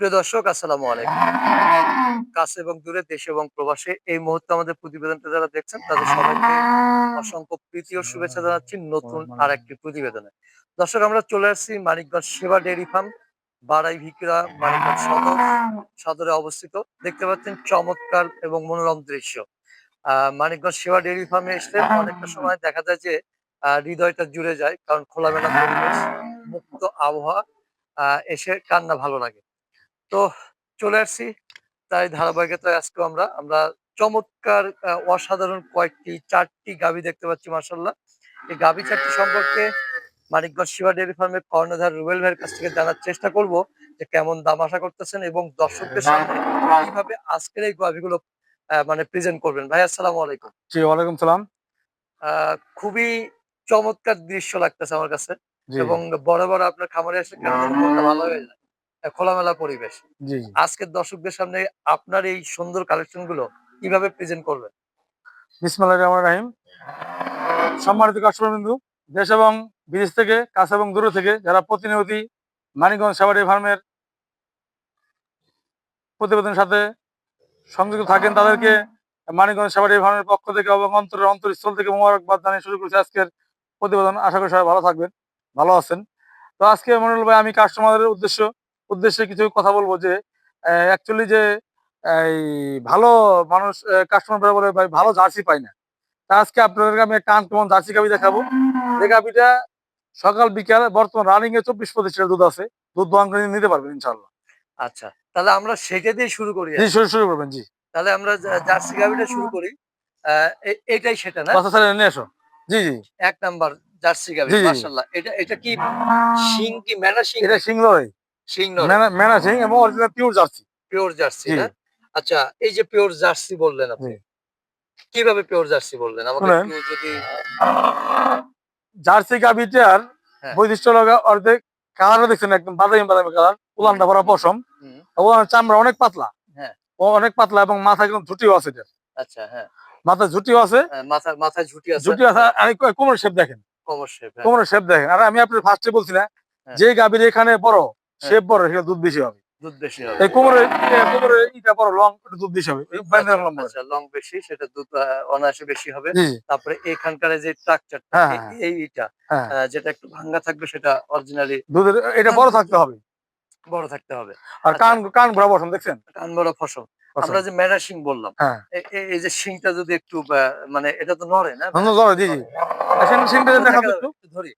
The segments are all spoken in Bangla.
প্রিয় দর্শক, আসসালামু আলাইকুম। কাছে এবং দূরে দেশে এবং প্রবাসে এই মুহূর্তে আমাদের প্রতিবেদনটা যারা দেখছেন, তাদের সবাইকে অসংখ্য প্রীতি ও শুভেচ্ছা জানাচ্ছি নতুন আর একটি প্রতিবেদনে। দর্শক, আমরা চলে আসছি মানিকগঞ্জ সেবা ডেয়ারি ফার্ম বাড়াই ভিকরা মানিকগঞ্জ সদর, সদরে অবস্থিত। দেখতে পাচ্ছেন চমৎকার এবং মনোরম দৃশ্য। মানিকগঞ্জ সেবা ডেয়ারি ফার্মে এসে অনেকটা সময় দেখা যায় যে হৃদয়টা জুড়ে যায়, কারণ খোলামেলা পরিবেশ, মুক্ত আবহাওয়া এসে কান্না ভালো লাগে। তো চলে আসছি। তাই ধারাবাহিকতায় আজকে আমরা আমরা চমৎকার অসাধারণ কয়েকটি চারটি গাভী দেখতে পাচ্ছি মার্শাল্লাহ এই গাভী চারটি সম্পর্কে মানিকগঞ্জ শিবা ডেয়ারি ফার্মের কর্ণধার রুবেল ভাইয়ের কাছ থেকে জানার চেষ্টা করব যে কেমন দাম আশা করতেছেন এবং দর্শকদের সামনে কীভাবে আজকের এই গাভীগুলো আহ, মানে প্রেজেন্ট করবেন। ভাই আসসালামু আলাইকুম। জি ওয়ালাইকুম সালাম। আহ, খুবই চমৎকার দৃশ্য লাগতেছে আমার কাছে এবং বড় বড় আপনার খামারে আসলে কেন ভালো হয়ে যায়। খোলামেলা পরিবেশ। আজকের দর্শকদের সামনে আপনার এই সুন্দর কালেকশনগুলো কীভাবে প্রেজেন্ট করবেন? রহমান রাহিম। সম্মানিত কাস্টমার বিন্দু দেশ এবং বিদেশ থেকে কাছে এবং দূরে থেকে যারা প্রতিনিয়তি মানিকগঞ্জ সাবাড়ি ফার্মের প্রতিবেদনের সাথে সংযুক্ত থাকেন তাদেরকে মানিকগঞ্জ সাবাড়ি ফার্মের পক্ষ থেকে এবং অন্তরের অন্তরস্থল থেকে মোবারকবাদ জানিয়ে শুরু করেছি আজকের প্রতিবেদন। আশা করি সবাই ভালো থাকবেন ভালো আছেন। তো আজকে মনোল ভাই আমি কাস্টমারদের উদ্দেশ্য উদ্দেশ্যে কিছু কথা বলব যে অ্যাকচুয়ালি যে এই ভালো মানুষ কাস্টমার বলে ভাই ভালো জার্সি পাই না। তা আজকে আপনাদেরকে আমি একটা আনকমন জার্সি গাবি দেখাবো। যে গাবিটা সকাল বিকাল বর্তমান রানিং এ চব্বিশ পঁচিশ লিটার দুধ আছে। দুধ দোয়ান করে নিতে পারবেন ইনশাল্লাহ আচ্ছা তাহলে আমরা সেটা দিয়ে শুরু করি জি শুরু শুরু করবেন জি। তাহলে আমরা জার্সি গাভিটা শুরু করি। এটাই সেটা না? কথা স্যার নিয়ে এসো জি জি। এক নাম্বার জার্সি জি। মাশাআল্লাহ। এটা এটা কি শিং কি মেনা শিং? এটা সিং লড়াই। মেনা মেনা সিং এবং original pure jersey pure jersey না? আচ্ছা এই যে পিওর জার্সি বললেন আপনি কীভাবে পিওর জার্সি বললেন? আমাকে যদি জার্সি গাবিটার হ্যাঁ। বৈশিষ্ট্য লগা অর্ধেক দেখছেন একদম বাদামি বাদামি কালার উলানটা ভরা পশম। উলানের চামড়া অনেক পাতলা। হ্যাঁ। ও অনেক পাতলা এবং মাথায় কিন্তু ঝুটিও আছে আচ্ছা হ্যাঁ। মাথায় ঝুটিও আছে। ঝুটি আছে। ঝুটি আছে। আর এই কোমর শেপ দেখেন। কোমর শেপ কোমরের শেপ দেখেন। আর আমি আপনার ফার্স্টে বলছি না। যে গাভীর এখানে বড় শেপ বড় সেটা দুধ বেশি হবে। দুধ বেশি হবে। এই ইটা বড় লং দুধ বেশি হবে। আচ্ছা লং বেশি সেটা দুধ অনায়াসে বেশি হবে। তারপরে এইখানকার যে স্ট্রাকচারটা হ্যাঁ, হ্যাঁ। এইটা হ্যাঁ। যেটা একটু ভাঙ্গা থাকবে সেটা অরিজিনালি দুধের এটা বড় থাকতে হবে। বড় থাকতে হবে। আর আচ্ছা। কান কান বসন দেখছেন? কান বড় ফসল। আমরা যে মেরা শিং বললাম এই যে শিংটা যদি একটু মানে এটা তো নড়ে না? জি জি। দেখা একটু। ধরি।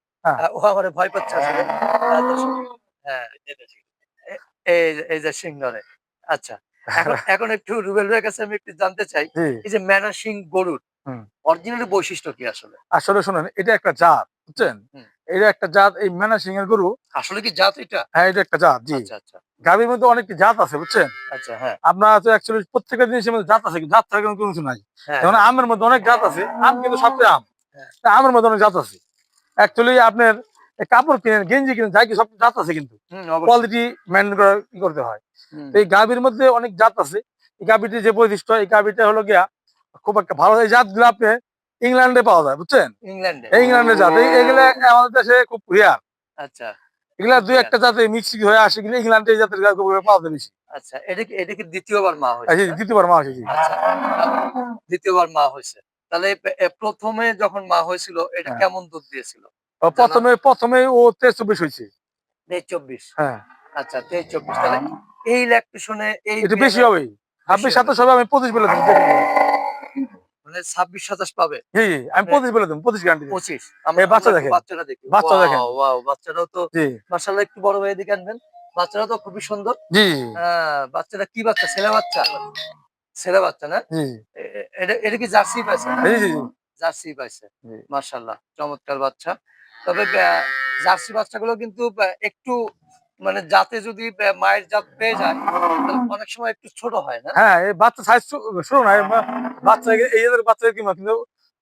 ও আমার ভয় পাচ্ছে আসলে। হ্যাঁ এই যে- আচ্ছা এখন একটু রুবেল ভাইয়ের কাছে আমি একটু জানতে চাই এই যে গরুর অরিজিনাল বৈশিষ্ট্য কি আসলে? আসলে শুনেন এটা একটা জাত বুঝছেন? এটা একটা জাত এই এর গরু আসলে কি জাত এটা? হ্যাঁ এটা একটা জাত জি। আচ্ছা আচ্ছা। গাভীর মধ্যে অনেকটি জাত আছে বুঝছেন? আচ্ছা হ্যাঁ। আপনার তো অ্যাকচুয়ালি প্রত্যেকটা জিনিসের মধ্যে জাত আছে জাত ছাড়া কোনো কিছু নাই। হ্যাঁ। যেমন আমের মধ্যে অনেক জাত আছে আম কিন্তু আম। আমের মধ্যে অনেক জাত আছে। অ্যাকচুয়ালি আপনার কাপড় কিনেন গেঞ্জি কিনেন যাই সব জাত আছে কিন্তু। কোয়ালিটি মেনটেন করা করতে হয়। তো এই গাভীর মধ্যে অনেক জাত আছে। এই গাভীটির যে বৈশিষ্ট্য এই গাভীটা হলো গিয়া খুব একটা ভালো। এই জাতগুলো আপনি ইংল্যান্ডে পাওয়া যায় বুঝছেন? ইংল্যান্ডে জাত। এগুলা আমাদের দেশে খুব রিয়ার আচ্ছা। এগুলা দুই একটা জাতে মিক্সিং হয়ে আসে কিন্তু ইংল্যান্ডে এই জাতের পাওয়া যায় বেশি। আচ্ছা এটা কি এটা কি দ্বিতীয়বার মা হয়েছে? দ্বিতীয়বার মা হয়েছে আচ্ছা। দ্বিতীয়বার মা হয়েছে। তাহলে প্রথমে যখন মা হয়েছিল এটা হ্যাঁ। কেমন দুধ দিয়েছিল? প্রথমে প্রথমে ও তেইশ চব্বিশ হয়েছে। চব্বিশ? হ্যাঁ। আচ্ছা তেইশ চব্বিশ তাহলে এই ল্যাকটেশনে এই বেশি হবে। আপনি সাতাশ হবে আমি পঁচিশ বেলে দেবো। মানে ছাব্বিশ সাতাশ পাবে। জি জি আমি পঁচিশ বেলে দেবো পঁচিশ গ্যারান্টি পঁচিশ। এই বাচ্চা দেখেন। বাচ্চাটা দেখি। বাচ্চা দেখেন। ওয়াও বাচ্চাটাও তো মার্শাল্লাহ একটু বড় হয়ে দিকে আনবেন। বাচ্চাটা তো খুবই সুন্দর। জি। হ্যাঁ বাচ্চাটা কি বাচ্চা? ছেলে বাচ্চা? ছেলে বাচ্চা না? জি। এ- এ- এটা এটা কি জার্সি পাইছে? জার্সি পাইছে। মার্শাল্লাহ চমৎকার বাচ্চা। তবে জার্সি বাচ্চাগুলো কিন্তু একটু মানে জাতে যদি মায়ের জাত পেয়ে যায় অনেক সময় একটু ছোট হয় না? হ্যাঁ এই বাচ্চা সাইজ শুরু না বাচ্চা এই বাচ্চা কি কিন্তু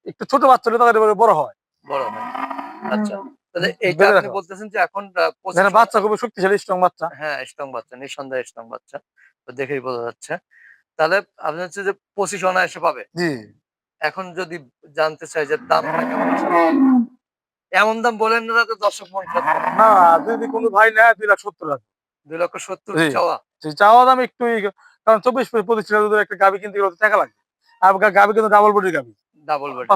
একটু ছোট বাচ্চা হলে তাদের বড় হয়। বড় হয়। আচ্ছা এইটা আপনি বলতেছেন যে এখন বাচ্চা খুবই শক্তিশালী স্ট্রং বাচ্চা। হ্যাঁ স্ট্রং বাচ্চা নিঃসন্দেহে স্ট্রং বাচ্চা। তো দেখেই বোঝা যাচ্ছে। তাহলে আপনি হচ্ছে যে পঁচিশ অনায়াসে পাবে। জি। এখন যদি জানতে চাই যে দামটা কেমন? এমন দাম বলেন না যাতে দর্শক মন না যদি কোনো ভাই নেয় দুই লাখ সত্তর লাখ দুই লক্ষ সত্তর। চাওয়া। চাওয়া দাম একটু কারণ চব্বিশ পঁচিশ দুধের একটা গাবি কিনতে গেলে তো টাকা লাগবে। আর গাবি কিন্তু ডাবল বডির গাবি। ডাবল বডি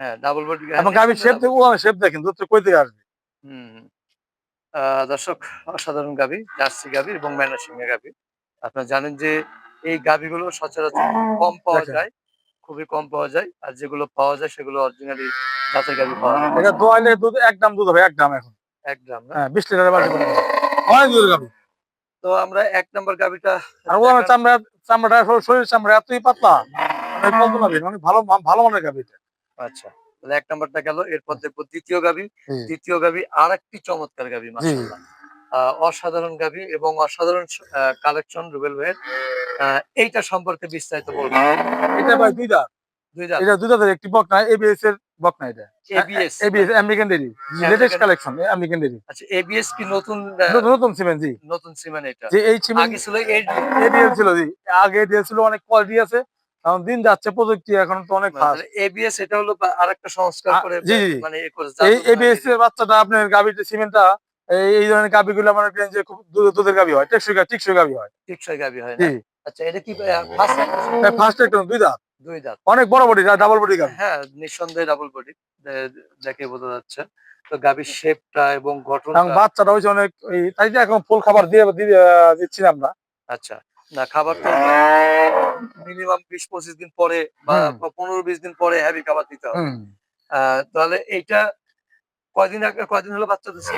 হ্যাঁ ডাবল বডি এবং গাবির শেপ শেপ দেখেন দুধ কই থেকে আসবে? হুম দর্শক অসাধারণ গাবি জার্সি গাবি এবং ম্যানাসিংহা গাবি। আপনারা জানেন যে এই গাবিগুলো সচরাচর কম পাওয়া যায়। খুবই কম পাওয়া যায়। আর যেগুলো পাওয়া যায় সেগুলো অরিজিনালি জাতের গাবি পাওয়া যায় এটা দোয়াইলে দুধ এক দাম দুধ হবে এক দাম এখন। এক গ্রাম না? হ্যাঁ বিশ লিটারের বাড়ি অনেক দুধের গাবি। তো আমরা এক নম্বর গাবিটা আর ওনার চামড়া চামড়াটা শরীরের চামড়া এতই পাতলা। মানে কল্পনা বিহীন, মানে ভালো ভালো মানের গাবি আচ্ছা তাহলে এক নম্বরটা গেল। এরপর দেখব দ্বিতীয় গাবি। দ্বিতীয় গাবি আর একটি চমৎকার গাবি মাশাআল্লাহ। আহ, অসাধারণ গাভী এবং অসাধারণ কালেকশন রুবেল ভাইয়ের। এইটা সম্পর্কে বিস্তারিত বলব এটা ভাই দুই দাঁত। দুই দাঁত। এটা দুই দাঁতের একটি বকনা এবিএস এর বকনা এটা। ABS ABS American dairy latest collection American dairy আচ্ছা এবিএস কি নতুন নতুন নতুন সিমেন্ট জি। নতুন সিমেন্ট এটা? যে এই সিমেন্ট আগে ছিল এডিএল ছিল জি। আগে এডিএল ছিল অনেক কোয়ালিটি আছে। এখন দিন যাচ্ছে প্রযুক্তি এখন তো অনেক ফাস্ট এবিএস এটা হলো আরেকটা সংস্কার করে। মানে এ করে এই এবিএস এর বাচ্চাটা আপনার গাবিতে সিমেন্টটা এই এই ধরনের মনে করেন যে খুব দুধের গাবি হয় টেকসই গাবি টেকসই গাবি হয়। টিকসই গাবি হয় না? আচ্ছা এটা কি ফার্স্ট ফার্স্ট একটা দুই দাঁত। দুই দাঁত। অনেক বড় বডি ডাবল বডি গাবি হ্যাঁ নিঃসন্দেহে ডাবল বডি দেখে বোঝা যাচ্ছে। তো গাবির শেপটা এবং গঠনটা বাচ্চাটা হয়েছে অনেক তাই যে এখন ফুল খাবার দিয়ে দিচ্ছি আমরা। আচ্ছা না খাবার তো মিনিমাম বিশ পঁচিশ দিন পরে বা। পনেরো বিশ দিন পরে হেভি খাবার দিতে হবে। তাহলে এইটা কয়দিন আগে কয়দিন হলো বাচ্চা দিচ্ছে?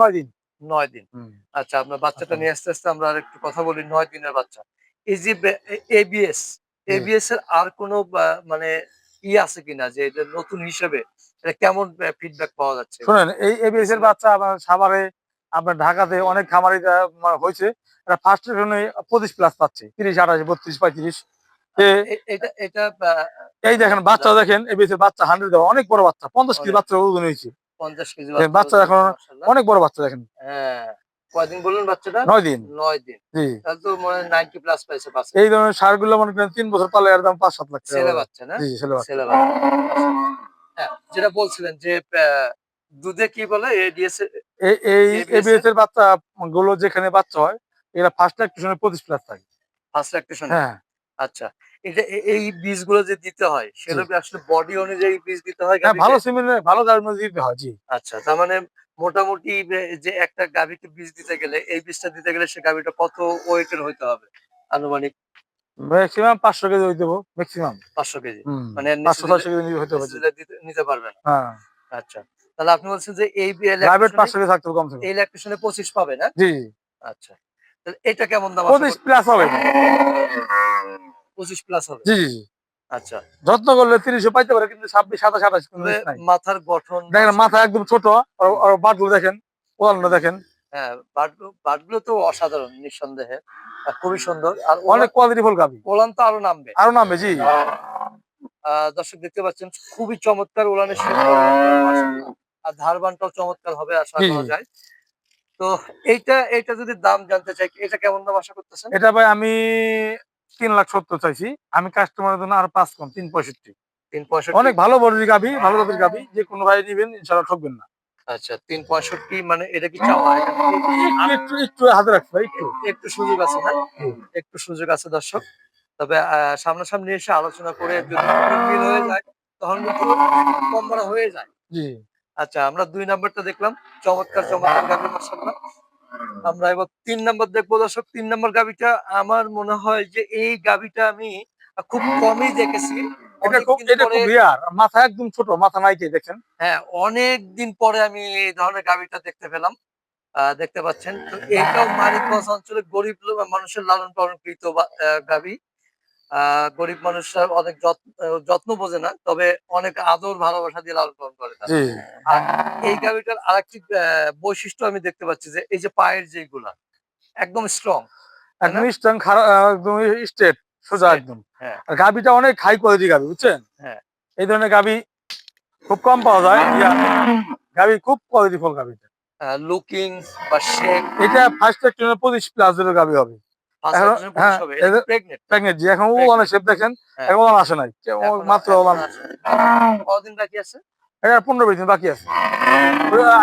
নয় দিন? নয় দিন। আচ্ছা আপনার বাচ্চাটা আচ্ছা। নিয়ে আস্তে আস্তে আমরা আর একটু কথা বলি নয় দিনের বাচ্চা। এই যে এবিএস এবিএস এর আর কোনো মানে ই আছে কিনা যে এটা নতুন হিসেবে এটা কেমন ফিডব্যাক পাওয়া যাচ্ছে? শোনেন এই এবিএস এর বাচ্চা আপনার সাভারে আপনার ঢাকাতে অনেক খামারি হয়েছে। এটা ফার্স্ট পঁচিশ প্লাস পাচ্ছে তিরিশ আঠাশ বত্রিশ পঁয়ত্রিশ। এই দেখেন বাচ্চা দেখেন বাচ্চা হান্ড্রেড দেওয়া অনেক বড় বাচ্চা পঞ্চাশ কেজি বাচ্চা ওজন হয়েছে। পঞ্চাশ কেজি বাচ্চা এখন অনেক বড় বাচ্চা দেখেন। হ্যাঁ কয়দিন বলুন বাচ্চাটা? নয় দিন। নয় দিন। জি। তাহলে তো মনে হয় নাইনটি প্লাস পাইছে বাচ্চা এই ধরনের সারগুলো মনে করেন তিন বছর পালে এর দাম পাঁচ সাত লাখ ছেলে বাচ্চা না? জি ছেলে বাচ্চা। ছেলে বাচ্চা। হ্যাঁ যেটা বলছিলেন যে দুধে কি বলে? এডিএস এই এই ABS এবিএস এর বাচ্চা গুলো যেখানে বাচ্চা হয় এরা ফার্স্ট ল্যাকটেশনে পঁচিশ প্লাস থাকে। ফার্স্ট ল্যাকটেশন হ্যাঁ। আচ্ছা এটা এই বীজগুলো যে দিতে হয় সেটা আসলে বডি অনুযায়ী বীজ দিতে হয় হ্যাঁ ভালো সিমেন্ট ভালো দিতে হয় জি। আচ্ছা তার মানে মোটামুটি যে একটা গাভীকে বীজ দিতে গেলে এই বীজটা দিতে গেলে সে গাভীটা কত ওয়েটের হইতে হবে আনুমানিক? ম্যাক্সিমাম পাঁচশো কেজি হবে ম্যাক্সিমাম পাঁচশো কেজি। মানে পাঁচশো ছয়শো কেজি হইতে হবে নিতে পারবেন হ্যাঁ। আচ্ছা তাহলে আপনি বলছেন যে এই প্রাইভেট পাঁচশো কেজি থাকতে কম। এই ল্যাকটেশনে পঁচিশ পাবে না? জি। আচ্ছা। এটা কেমন দাম পঁচিশ প্লাস হবে। পঁচিশ প্লাস হবে। জি জি আচ্ছা। যত্ন করলে তিরিশও পাইতে পারে কিন্তু ছাব্বিশ সাতাশ আঠাশ কোনো তবে risk নাই। মাথার গঠন দেখেন মাথা একদম ছোট আর- বাটগুলো দেখেন ওয়ালগুলো দেখেন। হ্যাঁ বাটগুলো তো অসাধারণ নিঃসন্দেহে। খুবই সুন্দর। আর অনেক কোয়ালিটি ফুল গাবি। ওলান তো আরও নামবে। আরও নামবে জি দর্শক দেখতে পাচ্ছেন খুবই চমৎকার ওলানের আর ধারবানটাও চমৎকার হবে আশা করা যায়। তো এইটা এইটা যদি দাম জানতে চাই এটা কেমন দাম আশা করতেছেন? এটা ভাই আমি তিন লাখ সত্তর চাইছি। আমি কাস্টমারের জন্য আর পাঁচ কম তিন পঁয়ষট্টি। অনেক ভালো বডির গাবি ভালো জাতের গাবি যে কোনো ভাই নিবেন ইনশাল্লাহ ঠকবেন না। আচ্ছা তিন পঁয়ষট্টি মানে এটা কি চাওয়া? একটু একটু হাতে রাখতে একটু। একটু সুযোগ আছে না একটু সুযোগ আছে দর্শক। তবে সামনাসামনি এসে আলোচনা করে যদি মিল হয়ে যায় তখন কিন্তু কম বড় হয়ে যায়। জি। আচ্ছা আমরা দুই নাম্বারটা দেখলাম। চমৎকার চমৎকার গাভি মাসাল্লাহ আমরা এবার তিন নাম্বার দেখব দর্শক। তিন নাম্বার গাভিটা আমার মনে হয় যে এই গাভিটা আমি খুব কমই দেখেছি। মাথা একদম ছোট মাথা নাই দেখেন। হ্যাঁ অনেক দিন পরে আমি এই ধরনের গাভিটা দেখতে পেলাম। আহ, দেখতে পাচ্ছেন। তো এটাও মানিকগঞ্জ অঞ্চলে গরিব মানুষের লালন পালনকৃত বা- আহ, গাভি। গরিব মানুষরা অনেক যত্ন যত্ন বোঝে না তবে অনেক আদর ভালোবাসা দিয়ে লালন পালন করে আর এই গাভিটার আরেকটি আহ, বৈশিষ্ট্য আমি দেখতে পাচ্ছি যে এই যে পায়ের যেগুলা একদম স্ট্রং একদম স্ট্রং একদম স্ট্রেট সোজা একদম। হ্যাঁ। আর গাবিটা অনেক হাই কোয়ালিটি গাবি বুঝছেন? হ্যাঁ। এই ধরনের গাবি খুব কম পাওয়া যায়। গাবি খুব কোয়ালিটি ফুল গাবি লুকিং বা শেপ এটা ফার্স্ট একটা পঁচিশ প্লাস গাবি হবে। হ্যাঁ, প্রেগনেন্ট প্রেগনেন্ট জি এখন ও অনেক শেপ দেখেন হ্যাঁ। এখন ওলান আসে নাই। মাত্র ওলান কদিন বাকি আছে? এটা পনেরো বিশ দিন বাকি আছে।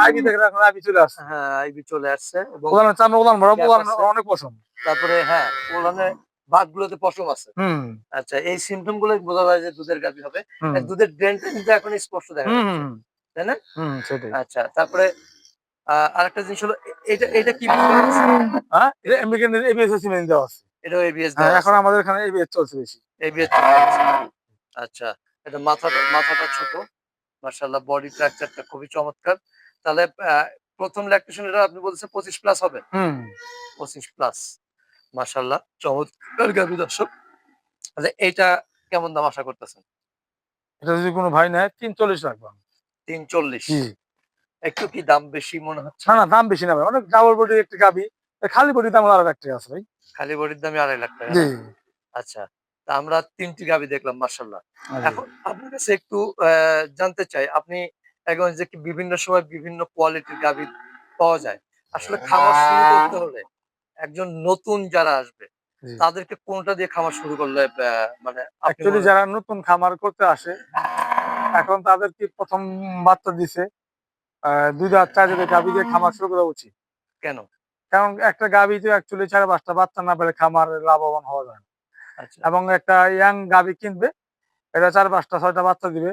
আইবি দেখেন এখন আইবি চলে আসছে। হ্যাঁ আইবি চলে আসছে ভরা অনেক পছন্দ। তারপরে হ্যাঁ ওলানে পশম আছে। আচ্ছা এই সিমটমগুলো বোঝা যায় যে দুধের গাভী হবে। দুধের ড্রেনটা কিন্তু এখন স্পষ্ট দেখা হুম যাচ্ছে তাই না? আচ্ছা তারপরে আরেকটা জিনিস হলো এটা এটা কি? হ্যাঁ? এটা আমেরিকান এবিএস সিমেন্ট দেওয়া আছে। এটাও এবিএস হ্যাঁ এখন আমাদের এখানে এবিএস চলছে বেশি। এবিএস আচ্ছা এটা মাথাটা মাথাটা ছোট। মার্শাল্লাহ বডি স্ট্রাকচারটা খুবই চমৎকার। তাহলে প্রথম ল্যাকটেশন এটা আপনি বলছেন পঁচিশ প্লাস হবে? হুম। পঁচিশ প্লাস মার্শাল্লাহ চমৎকার গাভী দর্শক। তাহলে এইটা কেমন দাম আশা করতেছেন? এটা যদি কোনো ভাই নেয় তিন চল্লিশ রাখব। তিন চল্লিশ একটু কি দাম বেশি মনে হচ্ছে? না না দাম বেশি না ভাই। অনেক ডাবল বডির একটা গাবি খালি বডি দাম আলাদা একটা আছে ভাই। খালি বডির দামে আড়াই লাখ টাকা। জি। আচ্ছা তা আমরা তিনটি গাবি দেখলাম মার্শাল্লাহ এখন আপনার কাছে একটু জানতে চাই আপনি এখন যে বিভিন্ন সময় বিভিন্ন কোয়ালিটির গাবি পাওয়া যায় আসলে খামার শুরু করতে হলে একজন নতুন যারা আসবে তাদেরকে কোনটা দিয়ে খামার শুরু করলে মানে অ্যাকচুয়ালি যারা নতুন খামার করতে আসে এখন তাদেরকে প্রথম বাচ্চা দিছে দুই রাত চার রাতে গাভি দিয়ে খামার শুরু করা উচিত কেন? কারণ একটা গাভি তো অ্যাকচুয়ালি চার পাঁচটা বাচ্চা না পেলে খামার লাভবান হওয়া যায় আচ্ছা। এবং একটা ইয়াং গাভি কিনবে এটা চার পাঁচটা ছয়টা বাচ্চা দিবে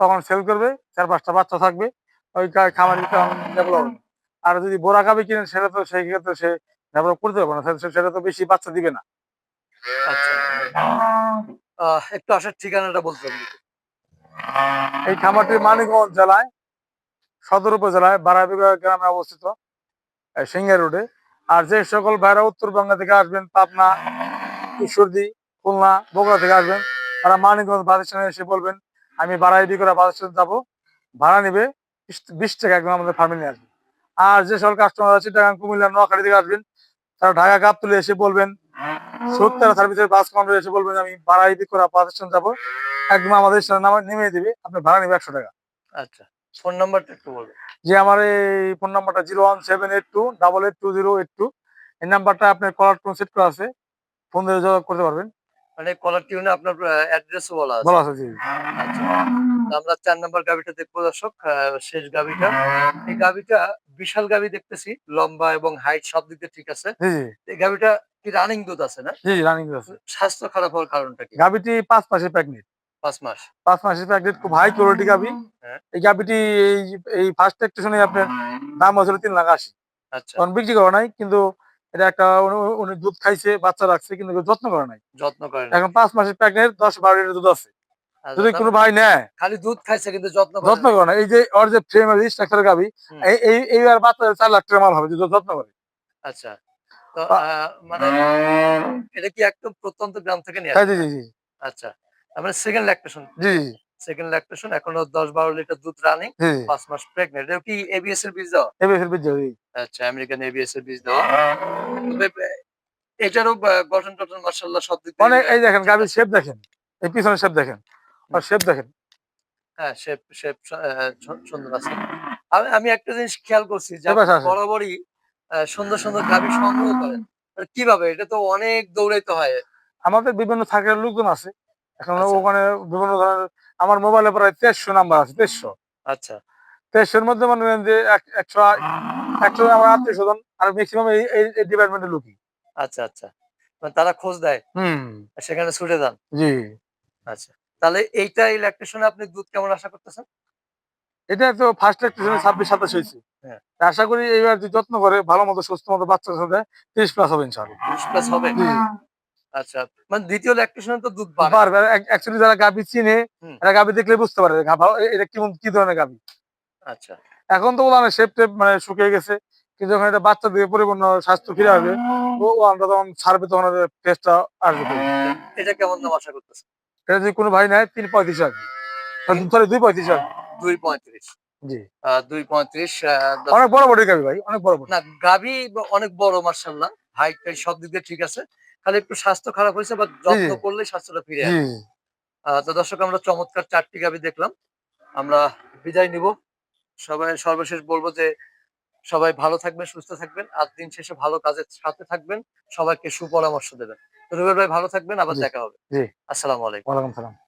তখন সেল করবে চার পাঁচটা বাচ্চা থাকবে ওই খামার ডেভেলপ হবে। আর যদি বোরা গাভি কিনে সেটা তো সেই ক্ষেত্রে সে ডেভেলপ করতে পারবে না সেটা তো বেশি বাচ্চা দিবে না। আচ্ছা। একটু আসার ঠিকানাটা বলতে হবে। এই খামারটি মানিকগঞ্জ জেলায় সদর উপজেলায় বারাবিগা গ্রামে অবস্থিত সিঙ্গা রোডে। আর যে সকল ভাইরা উত্তরবঙ্গ থেকে আসবেন, পাবনা, ঈশ্বরদী, খুলনা, বগুড়া থেকে আসবেন, তারা মানিকগঞ্জ বাস স্ট্যান্ডে এসে বলবেন, আমি বাড়াই বিকরা বাস স্ট্যান্ড যাব। ভাড়া নিবে বিশ- টাকা একদম আমাদের ফার্মে নিয়ে আসবে। আর যে সকল কাস্টমার আছে টাকা কুমিল্লা, নোয়াখালী থেকে আসবেন, তারা ঢাকা কাপ তুলে এসে বলবেন, সত্তর সার্ভিসের বাস কাউন্টারে এসে বলবেন, আমি বাড়াই বিকরা বাস স্ট্যান্ড যাব। একদম আমাদের নেমে দিবে, আপনি ভাড়া নিবে একশো টাকা। আচ্ছা। ফোন নাম্বারটা একটু বলবেন যে আমার এই ফোন নাম্বারটা zero one seven eight two double eight two zero eight two. এই নাম্বারটা আপনার কলার টোন সেট করা আছে। ফোন দিয়ে যোগাযোগ করতে পারবেন। মানে কলার টিউনে আপনার অ্যাড্রেসও বলা আছে। বলা আছে জি। আচ্ছা। আমরা চার নাম্বার গাভিটা দেখব দর্শক শেষ গাভিটা এই গাভিটা বিশাল গাভি দেখতেছি লম্বা এবং হাইট সব দিক দিয়ে ঠিক আছে। এই গাভিটা কি রানিং দুধ আছে না? জি রানিং আছে। স্বাস্থ্য খারাপ হওয়ার কারণটা কি? গাবিটি পাঁচ মাসের প্রেগনেন্ট পাঁচ মাস। পাঁচ মাসের প্রেগনেন্ট খুব হাই কোয়ালিটি গাবি। এই গাবিটি এই এই ফার্স্ট শুনে আপনার দাম হয়েছিল তিন লাখ আশি। আচ্ছা। বিক্রি করা নাই কিন্তু এটা একটা উনি- দুধ খাইছে বাচ্চা রাখছে কিন্তু যত্ন করা নাই। যত্ন করেন এখন পাঁচ মাসের প্রেগনেন্ট দশ বারো লিটার দুধ আছে। আচ্ছা, যদি কোনো মানে ভাই নেয় খালি দুধ খাইছে কিন্তু যত্ন যত্ন করে না এই যে ওর যে ফ্রেম স্ট্রাকচার গাবি এই এই এইবার বাচ্চা চার লাখ টাকা মাল হবে যদি যত্ন করে। আচ্ছা। তো মানে এটা কি একদম প্রত্যন্ত গ্রাম থেকে নিয়ে হ্যাঁ জি জি। আচ্ছা। সেকেন্ড ল্যাকটেশন জি। সেকেন্ড ল্যাকটেশন এখনও লিটার দুধ রানিং মাস এটা কি এবিএস এর বীজ দেওয়া? এবিএস এর জি। আচ্ছা আমেরিকান এবিএস এর বীজ দেওয়া। এটারও গঠন টঠন সব দিক অনেক এই দেখেন ঠিক গাবির শেপ দেখেন। এই পিছনের শেপ দেখেন। আর শেপ দেখেন। হ্যাঁ শেপ শেপ সুন্দর আছে। আমি আমি একটা জিনিস খেয়াল করছি যে বরাবরই সুন্দর সুন্দর গাভী সংগ্রহ করেন। কীভাবে? এটা তো অনেক দৌড়াইতে হয়। আমাদের বিভিন্ন থাকার লোকজন আছে। এখন আচ্ছা। ওখানে বিভিন্ন ধরনের আমার মোবাইলে প্রায় তেইশশো নাম্বার আছে তেইশশো। আচ্ছা। তেইশশোর মধ্যে মনে করেন যে একশো একশো আমার আত্মীয় স্বজন আর ম্যাক্সিমাম এই ডিপার্টমেন্টের লোকই। আচ্ছা আচ্ছা। মানে তারা খোঁজ দেয়। হুম। সেখানে ছুটে যান। জি। আচ্ছা। তাহলে এইটা এই ল্যাকটেশনে আপনি দুধ কেমন আশা করতেছেন? এটা তো ফার্স্ট একটা ছাব্বিশ সাতাশ হয়েছে। হ্যাঁ। আশা করি এইবার যদি যত্ন করে ভালো মতো সুস্থ মতো বাচ্চার সাথে তিরিশ প্লাস হবে ইনশাআল্লাহ। বিশ প্লাস হবে? আচ্ছা মানে দ্বিতীয় ল্যাকটেশনে তো দুধ অ্যাকচুয়ালি যারা গাবি চিনে। এরা গাবি দেখলে বুঝতে পারে এটা কি ধরনের গাবি আচ্ছা। এখন তো ওলানের শেপ টেপ মানে শুকিয়ে গেছে কিন্তু যখন এটা বাচ্চা দিয়ে পরিপূর্ণ স্বাস্থ্য ফিরে আসবে ও ওলানটা তখন ছাড়বে তখন টেস্টটা আসবে। এটা কেমন দাম আশা এটা যদি কোনো ভাই নেয় তিন পঁয়ত্রিশ আসবে সরি দুই পঁয়ত্রিশ আসবে দুই পঁয়ত্রিশ। জি। দুই পঁয়ত্রিশ অনেক বড় বড় গাবি ভাই অনেক বড় বড়। না গাভী অনেক বড় মার্শাল্লাহ হাইট সব দিক দিয়ে ঠিক আছে। খালি একটু স্বাস্থ্য খারাপ হয়েছে বা যত্ন জি। করলে স্বাস্থ্যটা ফিরে আহ, তো দর্শক আমরা চমৎকার চারটি গাবি দেখলাম। আমরা বিদায় নিব। সবাই সর্বশেষ বলব যে সবাই ভালো থাকবেন সুস্থ থাকবেন। আর দিন শেষে ভালো কাজের সাথে থাকবেন। সবাইকে সুপরামর্শ দেবেন। রবি রুবেল ভাই ভালো থাকবেন আবার দেখা হবে। আসসালাম আসসালামু আলাইকুম। ওয়ালাইকুম সালাম।